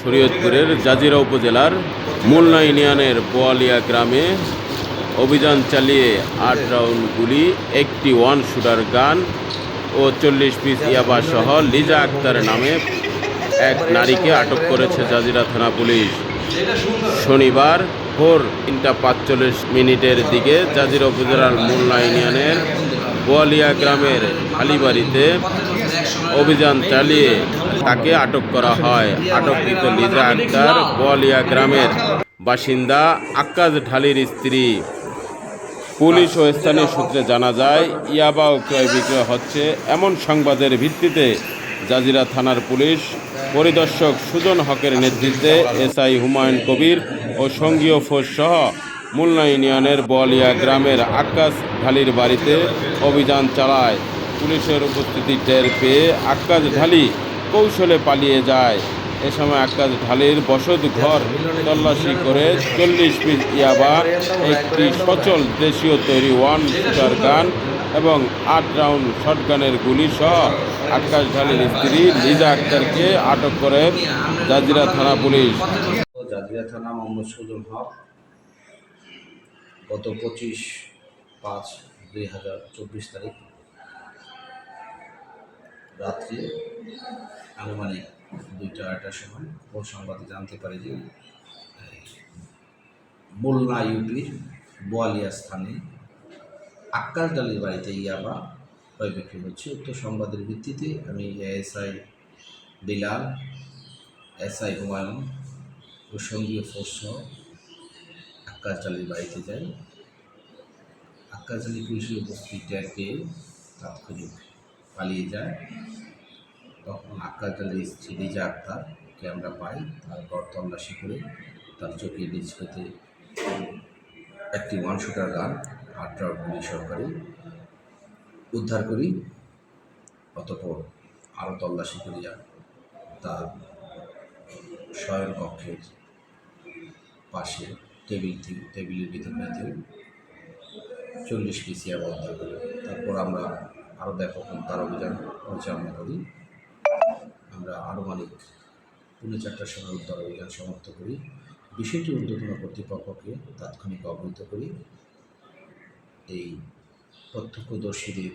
শরীয়তপুরের জাজিরা উপজেলার মুলনা ইউনিয়নের বোয়ালিয়া গ্রামে অভিযান চালিয়ে আট রাউন্ড গুলি, একটি ওয়ান শুটার গান ও চল্লিশ পিস ইয়াবা সহ লিজা আক্তার নামে এক নারীকে আটক করেছে জাজিরা থানা পুলিশ। শনিবার ভোর তিনটা পাঁচচল্লিশ মিনিটের দিকে জাজিরা উপজেলার মুলনা ইউনিয়নের বোয়ালিয়া গ্রামের হালিবাড়িতে অভিযান চালিয়ে তাকে আটক করা হয়। আটককৃত লিজা আক্তার বোয়ালিয়া গ্রামের বাসিন্দা আক্কাজ ঢালির স্ত্রী। পুলিশ ও স্থানীয় সূত্রে জানা যায় ইয়াবা ও ক্রয় বিক্রয় হচ্ছে এমন সংবাদের ভিত্তিতে। জাজিরা থানার পুলিশ পরিদর্শক সুজন হকের নেতৃত্বে এসআই হুমায়ুন কবির ও সঙ্গীয় ফোর্স সহ মুলনা ইউনিয়নের বলিয়া গ্রামের আকাশ ঢালির বাড়িতে অভিযান চালায়। পুলিশের উপস্থিতি টের পেয়ে আকাশ ঢালি কৌশলে পালিয়ে যায়। এ সময় আকাশ ঢালির বসত ঘর তল্লাশি করে চল্লিশ পিস ইয়াবা, একটি সচল দেশীয় তৈরি ওয়ান শুটার গান এবং আট রাউন্ড শটগানের গুলি সহ আকাশ ঢালির স্ত্রী লিজা আক্তারকে আটক করে জাজিরা থানা পুলিশ। জাজিরা থানা মোহাম্মদ সুজন হক গত পঁচিশ পাঁচ দুই হাজার চব্বিশ তারিখ রাত্রে, আনুমানিক দুইটা, আড়াইটার সময়। ভোর সংবাদে জানতে পারি যে মুলনা ইউপির বোয়ালিয়া স্থানে আক্কাশ ডালির বাড়িতে ইয়াবা ক্রয় বিক্রি হচ্ছে। উক্ত সংবাদের ভিত্তিতে আমি এএসআই বিলাল, এসআই হুমায়ুন ও সঙ্গীয় ফোর্স আক্কাশ আলীর বাড়িতে যাই। আক্কাশ আলী পুলিশের উপস্থিতি টের পেয়ে তাৎক্ষণিক পালিয়ে যায়, তখন আক্কাশ আলীর স্ত্রী রিজা আক্তারকে আমরা পাই, তারপর তল্লাশি করে তার চোখের নিচ হতে একটি ওয়ান শুটার গান আট রাউন্ড গুলি সহকারে উদ্ধার করি, অতপর আরও তল্লাশি করিয়া তার শয়ন কক্ষের পাশে টেবিল টেবিলের ভিতর চল্লিশ পিস ইয়াবা উদ্ধার করি, তারপর আমরা আরও ব্যাপক তার অভিযান পরিচালনা করি আমরা আনুমানিক পুনে চারটার সময় উদ্ধার অভিযান সমাপ্ত করি। বিষয়টি ঊর্ধ্বতন কর্তৃপক্ষকে তাৎক্ষণিক অবহিত করি। এই প্রত্যক্ষদর্শীদের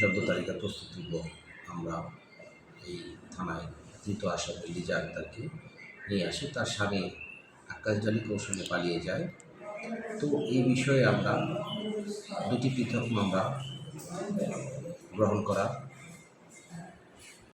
জব্দ তালিকা প্রস্তুত আমরা এই থানায় ধৃত আসামি লিজা আক্তারকে নিয়ে আসি। তার স্বামী আকাশ ডালি কৌশলে পালিয়ে যায়। তো এই বিষয়ে আমরা দুটি পৃথক মামলা গ্রহণ করার